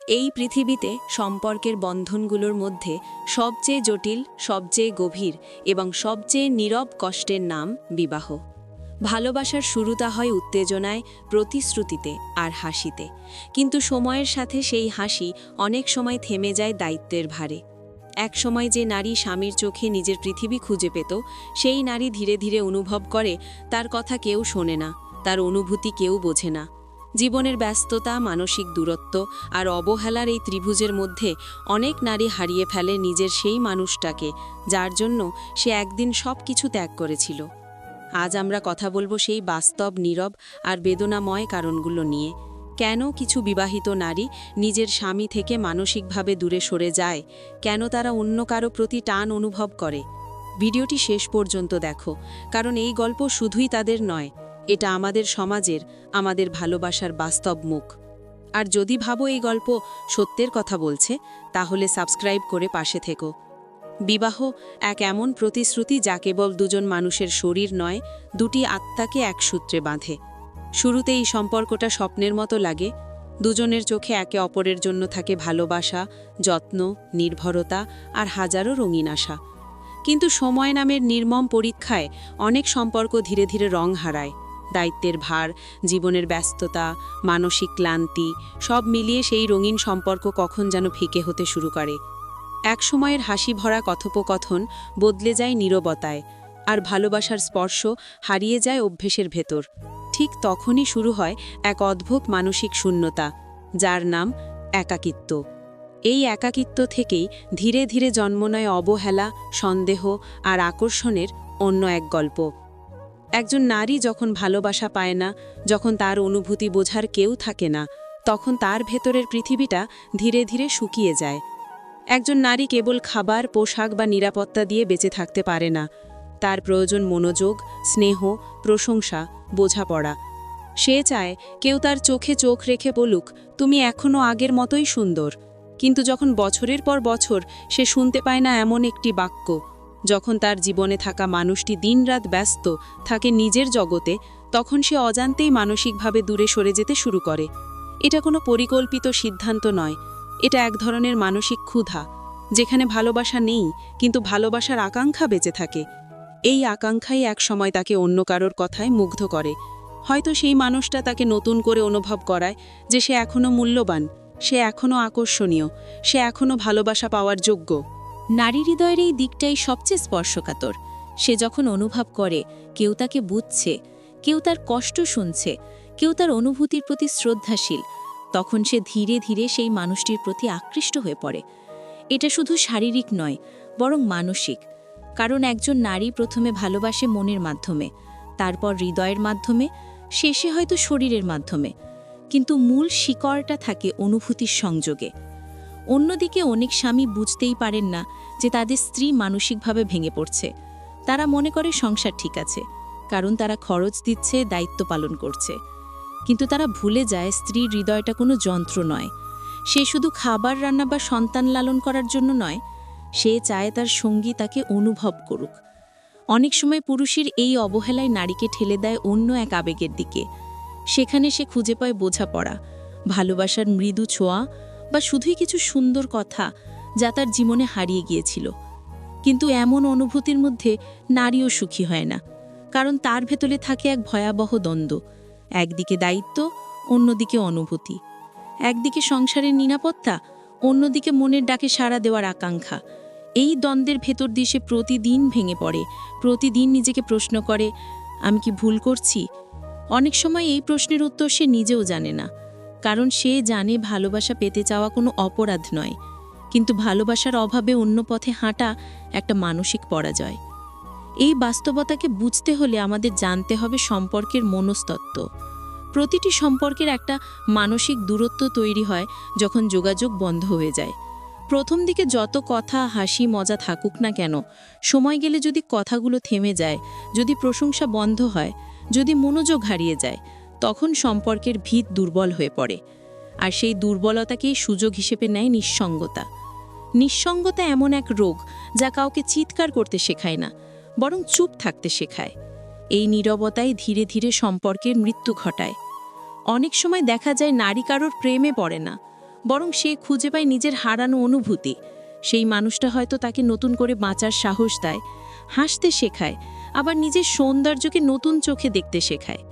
এই পৃথিবীতে সম্পর্কের বন্ধনগুলোর মধ্যে সবচেয়ে জটিল, সবচেয়ে গভীর এবং সবচেয়ে নীরব কষ্টের নাম বিবাহ। ভালোবাসার শুরুতা হয় উত্তেজনায়, প্রতিশ্রুতিতে আর হাসিতে। কিন্তু সময়ের সাথে সেই হাসি অনেক সময় থেমে যায় দায়িত্বের ভারে। এক সময় যে নারী স্বামীর চোখে নিজের পৃথিবী খুঁজে পেত, সেই নারী ধীরে ধীরে অনুভব করে, তার কথা কেউ শোনে না, তার অনুভূতি কেউ বোঝে না। জীবনের ব্যস্ততা, মানসিক দূরত্ব আর অবহেলার এই ত্রিভুজের মধ্যে অনেক নারী হারিয়ে ফেলে নিজের সেই মানুষটাকে, যার জন্য সে একদিন সব কিছু ত্যাগ করেছিল। আজ আমরা কথা বলব সেই বাস্তব, নীরব আর বেদনাময় কারণগুলো নিয়ে। কেন কিছু বিবাহিত নারী নিজের স্বামী থেকে মানসিকভাবে দূরে সরে যায়? কেন তারা অন্য কারও প্রতি টান অনুভব করে? ভিডিওটি শেষ পর্যন্ত দেখো, কারণ এই গল্প শুধুই তাদের নয় এটা আমাদের সমাজের, আমাদের ভালোবাসার বাস্তব মুখ। আর যদি ভাবো এই গল্প সত্যের কথা বলছে, তাহলে সাবস্ক্রাইব করে পাশে থেকো। বিবাহ এক এমন প্রতিশ্রুতি যা কেবল দুজন মানুষের শরীর নয়, দুটি আত্মাকে এক সূত্রে বাঁধে। শুরুতে এই সম্পর্কটা স্বপ্নের মতো লাগে, দুজনের চোখে একে অপরের জন্য থাকে ভালোবাসা, যত্ন, নির্ভরতা আর হাজারো রঙিন আশা। কিন্তু সময় নামের নির্মম পরীক্ষায় অনেক সম্পর্ক ধীরে ধীরে রং হারায়। দায়িত্বের ভার, জীবনের ব্যস্ততা, মানসিক ক্লান্তি, সব মিলিয়ে সেই রঙিন সম্পর্ক কখন যেন ফিকে হতে শুরু করে। এক সময়ের হাসি ভরা কথোপকথন বদলে যায় নীরবতায়, আর ভালোবাসার স্পর্শ হারিয়ে যায় অভ্যেসের ভেতর। ঠিক তখনই শুরু হয় এক অদ্ভুত মানসিক শূন্যতা, যার নাম একাকিত্ব। এই একাকিত্ব থেকেই ধীরে ধীরে জন্ম নেয় অবহেলা, সন্দেহ আর আকর্ষণের অন্য এক গল্প। একজন নারী যখন ভালোবাসা পায় না, যখন তার অনুভূতি বোঝার কেউ থাকে না, তখন তার ভেতরের পৃথিবীটা ধীরে ধীরে শুকিয়ে যায়। একজন নারী কেবল খাবার, পোশাক বা নিরাপত্তা দিয়ে বেঁচে থাকতে পারে না। তার প্রয়োজন মনোযোগ, স্নেহ, প্রশংসা, বোঝাপড়া। সে চায় কেউ তার চোখে চোখ রেখে বলুক, তুমি এখনও আগের মতোই সুন্দর। কিন্তু যখন বছরের পর বছর, সে শুনতে পায় না এমন একটি বাক্য। যখন তার জীবনে থাকা মানুষটি দিনরাত ব্যস্ত থাকে নিজের জগতে, তখন সে অজান্তেই মানসিকভাবে দূরে সরে যেতে শুরু করে। এটা কোনো পরিকল্পিত সিদ্ধান্ত নয়। এটা এক ধরনের মানসিক ক্ষুধা, যেখানে ভালোবাসা নেই, কিন্তু ভালোবাসার আকাঙ্ক্ষা বেঁচে থাকে। এই আকাঙ্ক্ষাই এক সময় তাকে অন্য কারোর কথায় মুগ্ধ করে। হয়তো সেই মানুষটা তাকে নতুন করে অনুভব করায় যে সে এখনও মূল্যবান, সে এখনও আকর্ষণীয়, সে এখনও ভালোবাসা পাওয়ার যোগ্য। নারী হৃদয়ের এই দিকটাই সবচেয়ে স্পর্শকাতর। সে যখন অনুভব করে, কেউ তাকে বুঝছে, কেউ তার কষ্ট শুনছে, কেউ তার অনুভূতির প্রতি শ্রদ্ধাশীল, তখন সে ধীরে ধীরে সেই মানুষটির প্রতি আকৃষ্ট হয়ে পড়ে। এটা শুধু শারীরিক নয়, বরং মানসিক। কারণ একজন নারী প্রথমে ভালোবাসে মনের মাধ্যমে, তারপর হৃদয়ের মাধ্যমে, শেষে হয়তো শরীরের মাধ্যমে। কিন্তু মূল শিকড়টা থাকে অনুভূতির সংযোগে। অন্যদিকে অনেক স্বামী বুঝতেই পারেন না যে তাদের স্ত্রী মানসিকভাবে ভেঙে পড়ছে। তারা মনে করে সংসার ঠিক আছে, কারণ তারা খরচ দিচ্ছে, দায়িত্ব পালন করছে। কিন্তু তারা ভুলে যায় স্ত্রীর হৃদয়টা কোনো যন্ত্র নয়। সে শুধু খাবার, রান্না বা সন্তান লালন করার জন্য নয়, সে চায় তার সঙ্গী তাকে অনুভব করুক। অনেক সময় পুরুষের এই অবহেলায় নারীকে ঠেলে দেয় অন্য এক আবেগের দিকে। সেখানে সে খুঁজে পায় বোঝাপড়া, ভালোবাসার মৃদু ছোঁয়া বা শুধুই কিছু সুন্দর কথা যা তার জীবনে হারিয়ে গিয়েছিল। কিন্তু এমন অনুভূতির মধ্যে নারীও সুখী হয় না, কারণ তার ভেতরে থাকে এক ভয়াবহ দ্বন্দ্ব, একদিকে দায়িত্ব, অন্যদিকে অনুভূতি। একদিকে সংসারের নিরাপত্তা, অন্যদিকে মনের ডাকে সাড়া দেওয়ার আকাঙ্ক্ষা। এই দ্বন্দ্বের ভেতর দিয়ে সে প্রতিদিন ভেঙে পড়ে, প্রতিদিন নিজেকে প্রশ্ন করে, আমি কি ভুল করছি? অনেক সময় এই প্রশ্নের উত্তর সে নিজেও জানে না। কারণ সে জানে ভালোবাসা পেতে চাওয়া কোনো অপরাধ নয়। কিন্তু ভালোবাসার অভাবে অন্য পথে হাঁটা একটা মানসিক পরাজয়। এই বাস্তবতাকে বুঝতে হলে আমাদের জানতে হবে সম্পর্কের মনস্তত্ত্ব। প্রতিটি সম্পর্কের একটা মানসিক দূরত্ব তৈরি হয় যখন যোগাযোগ বন্ধ হয়ে যায়। প্রথম দিকে যত কথা, হাসি, মজা থাকুক না কেন, সময় গেলে যদি কথাগুলো থেমে যায়, যদি প্রশংসা বন্ধ হয়, যদি মনোযোগ হারিয়ে যায় তখন সম্পর্কের ভিত দুর্বল হয়ে পড়ে, আর সেই দুর্বলতাকেই সুযোগ হিসেবে নেয় নিঃসঙ্গতা। নিঃসঙ্গতা এমন এক রোগ যা কাউকে চিৎকার করতে শেখায় না, বরং চুপ থাকতে শেখায়। এই নীরবতাই ধীরে ধীরে সম্পর্কের মৃত্যু ঘটায়। অনেক সময় দেখা যায় নারী কারোর প্রেমে পড়ে না, বরং সে খুঁজে পায় নিজের হারানো অনুভূতি। সেই মানুষটা হয়তো তাকে নতুন করে বাঁচার সাহস দেয়, হাসতে শেখায়, আবার নিজের সৌন্দর্যকে নতুন চোখে দেখতে শেখায়।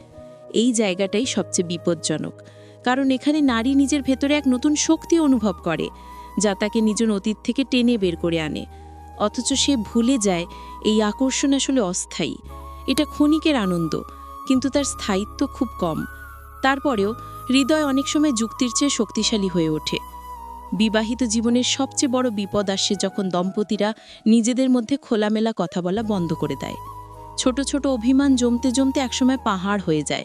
এই জায়গাটাই সবচেয়ে বিপজ্জনক। কারণ এখানে নারী নিজের ভেতরে এক নতুন শক্তি অনুভব করে, যা তাকে নিজের অতীত থেকে টেনে বের করে আনে। অথচ সে ভুলে যায়, এই আকর্ষণ আসলে অস্থায়ী। এটা ক্ষণিকের আনন্দ, কিন্তু তার স্থায়িত্ব খুব কম। তারপরেও হৃদয় অনেক সময় যুক্তির চেয়ে শক্তিশালী হয়ে ওঠে। বিবাহিত জীবনের সবচেয়ে বড় বিপদ আসে যখন দম্পতিরা নিজেদের মধ্যে খোলামেলা কথা বলা বন্ধ করে দেয়। ছোট ছোট অভিমান জমতে জমতে একসময় পাহাড় হয়ে যায়।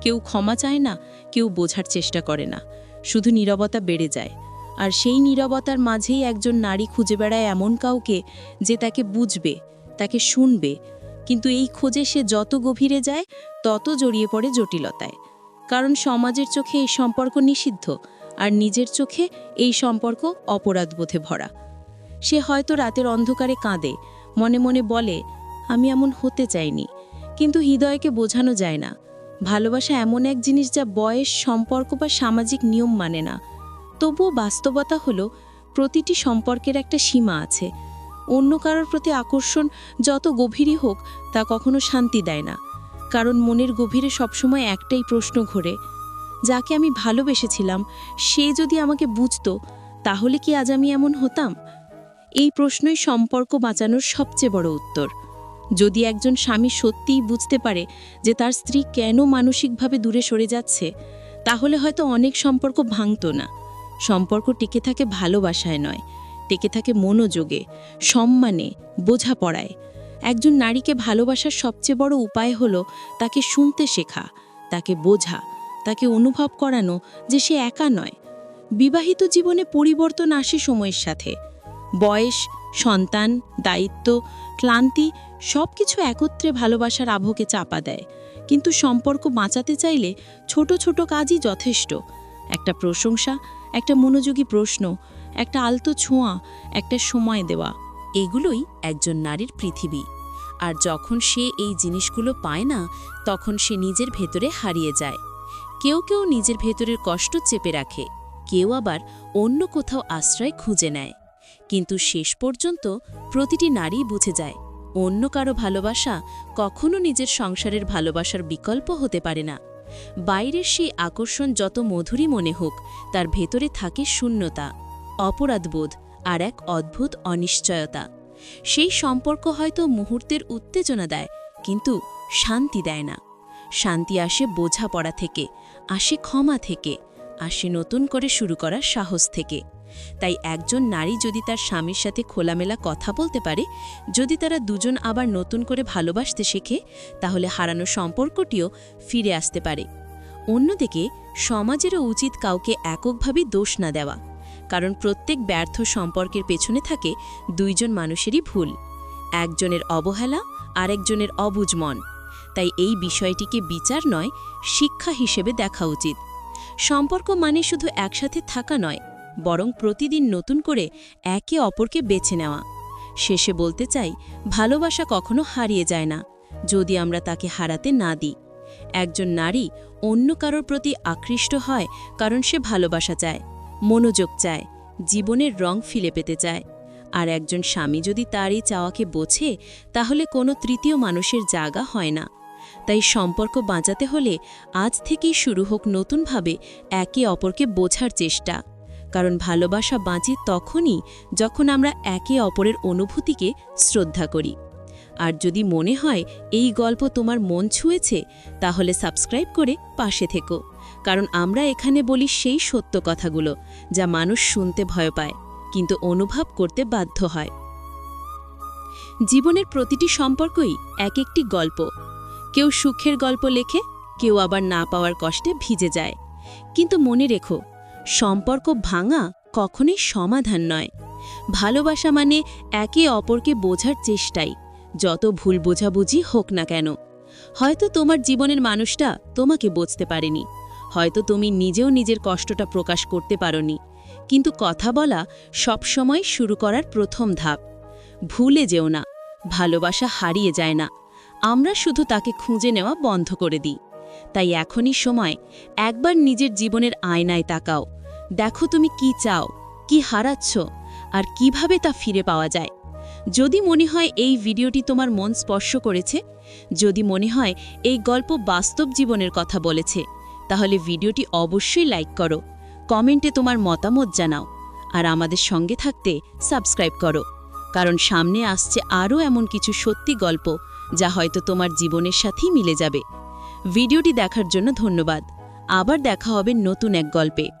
কেউ ক্ষমা চায় না, কেউ বোঝার চেষ্টা করে না। শুধু নীরবতা বেড়ে যায়। আর সেই নীরবতার মাঝেই একজন নারী খুঁজে বেড়ায় এমন কাউকে যে তাকে বুঝবে, তাকে শুনবে। কিন্তু এই খোঁজে সে যত গভীরে যায়, তত জড়িয়ে পড়ে জটিলতায়। কারণ সমাজের চোখে এই সম্পর্ক নিষিদ্ধ, আর নিজের চোখে এই সম্পর্ক অপরাধবোধে ভরা। সে হয়তো রাতের অন্ধকারে কাঁদে, মনে মনে বলে আমি এমন হতে চাইনি। কিন্তু হৃদয়কে বোঝানো যায় না। ভালোবাসা এমন এক জিনিস যা বয়স, সম্পর্ক বা সামাজিক নিয়ম মানে না। তবুও বাস্তবতা হলো, প্রতিটি সম্পর্কের একটা সীমা আছে। অন্য কারোর প্রতি আকর্ষণ যত গভীরই হোক, তা কখনো শান্তি দেয় না। কারণ মনের গভীরে সবসময় একটাই প্রশ্ন ঘোরে, যাকে আমি ভালোবেসেছিলাম, সে যদি আমাকে বুঝতো, তাহলে কি আজ আমি এমন হতাম? এই প্রশ্নই সম্পর্ক বাঁচানোর সবচেয়ে বড় উত্তর। যদি একজন স্বামী সত্যিই বুঝতে পারে যে তার স্ত্রী কেন মানসিকভাবে দূরে সরে যাচ্ছে, তাহলে হয়তো অনেক সম্পর্ক ভাঙত না। সম্পর্ক টিকে থাকে ভালোবাসায় নয়, টিকে থাকে মনোযোগে, সম্মানে, বোঝাপড়ায়। একজন নারীকে ভালোবাসার সবচেয়ে বড় উপায় হলো তাকে শুনতে শেখা, তাকে বোঝা, তাকে অনুভব করানো যে সে একা নয়। বিবাহিত জীবনে পরিবর্তন আসে সময়ের সাথে। বয়স, সন্তান, দায়িত্ব, ক্লান্তি সব কিছু একত্রে ভালোবাসার আভোকে চাপা দেয়। কিন্তু সম্পর্ক বাঁচাতে চাইলে ছোট ছোট কাজই যথেষ্ট। একটা প্রশংসা, একটা মনোযোগী প্রশ্ন, একটা আলতো ছোঁয়া, একটা সময় দেওয়া, এগুলোই একজন নারীর পৃথিবী। আর যখন সে এই জিনিসগুলো পায় না, তখন সে নিজের ভেতরে হারিয়ে যায়। কেউ কেউ নিজের ভেতরের কষ্ট চেপে রাখে, কেউ আবার অন্য কোথাও আশ্রয় খুঁজে নেয়। কিন্তু শেষ পর্যন্ত প্রতিটি নারী বুঝে যায় অন্য কারও ভালোবাসা কখনো নিজের সংসারের ভালোবাসার বিকল্প হতে পারে না। বাইরের সেই আকর্ষণ যত মধুরই মনে হোক, তার ভেতরে থাকে শূন্যতা, অপরাধবোধ আর এক অদ্ভুত অনিশ্চয়তা। সেই সম্পর্ক হয়তো মুহূর্তের উত্তেজনা দেয়, কিন্তু শান্তি দেয় না। শান্তি আসে বোঝাপড়া থেকে, আসে ক্ষমা থেকে, আসে নতুন করে শুরু করার সাহস থেকে। তাই একজন নারী যদি তার স্বামীর সাথে খোলামেলা কথা বলতে পারে, যদি তারা দুজন আবার নতুন করে ভালোবাসতে শেখে, তাহলে হারানো সম্পর্কটিও ফিরে আসতে পারে। অন্যদিকে, সমাজেরও উচিত কাউকে এককভাবে দোষ না দেওয়া, কারণ প্রত্যেক ব্যর্থ সম্পর্কের পেছনে থাকে দুইজন মানুষেরই ভুল। একজনের অবহেলা, আরেকজনের অবুজ মন। তাই এই বিষয়টিকে বিচার নয়, শিক্ষা হিসেবে দেখা উচিত। সম্পর্ক মানে শুধু একসাথে থাকা নয় বরং প্রতিদিন নতুন করে একে অপরকে বেছে নেওয়া। শেষে বলতে চাই, ভালোবাসা কখনো হারিয়ে যায় না, যদি আমরা তাকে হারাতে না দিই। একজন নারী অন্য কারোর প্রতি আকৃষ্ট হয় কারণ সে ভালোবাসা চায়, মনোযোগ চায়, জীবনের রং ফিলে পেতে চায়। আর একজন স্বামী যদি তারই চাওয়াকে বোঝে, তাহলে কোনো তৃতীয় মানুষের জায়গা হয় না। তাই সম্পর্ক বাঁচাতে হলে আজ থেকেই শুরু হোক নতুনভাবে একে অপরকে বোঝার চেষ্টা। কারণ ভালোবাসা বাঁচে তখনই যখন আমরা একে অপরের অনুভূতিকে শ্রদ্ধা করি। আর যদি মনে হয় এই গল্প তোমার মন ছুঁয়েছে, তাহলে সাবস্ক্রাইব করে পাশে থেকো। কারণ আমরা এখানে বলি সেই সত্য কথাগুলো যা মানুষ শুনতে ভয় পায়, কিন্তু অনুভব করতে বাধ্য হয়। জীবনের প্রতিটি সম্পর্কই এক একটি গল্প। কেউ সুখের গল্প লেখে, কেউ আবার না পাওয়ার কষ্টে ভিজে যায়। কিন্তু মনে রেখো সম্পর্ক ভাঙা কখনই সমাধান নয়। ভালোবাসা মানে একে অপরকে বোঝার চেষ্টাই। যত ভুল বোঝাবুঝি হোক না কেন। হয়তো তোমার জীবনের মানুষটা তোমাকে বুঝতে পারেনি। হয়তো তুমি নিজেও নিজের কষ্টটা প্রকাশ করতে পারোনি। কিন্তু কথা বলা সবসময় শুরু করার প্রথম ধাপ। ভুলে যেও না। ভালোবাসা হারিয়ে যায় না। আমরা শুধু তাকে খুঁজে নেওয়া বন্ধ করে দিই। তাই এখনই সময় একবার নিজের জীবনের আয়নায় তাকাও। দেখো তুমি কি চাও, কি হারাচ্ছ আর কীভাবে তা ফিরে পাওয়া যায়। যদি মনে হয় এই ভিডিওটি তোমার মন স্পর্শ করেছে, যদি মনে হয় এই গল্প বাস্তব জীবনের কথা বলেছে, তাহলে ভিডিওটি অবশ্যই লাইক করো, কমেন্টে তোমার মতামত জানাও আর আমাদের সঙ্গে থাকতে সাবস্ক্রাইব করো, কারণ সামনে আসছে আরও এমন কিছু সত্যি গল্প যা হয়তো তোমার জীবনের সাথেই মিলে যাবে। ভিডিওটি দেখার জন্য ধন্যবাদ। আবার দেখা হবে নতুন এক গল্পে।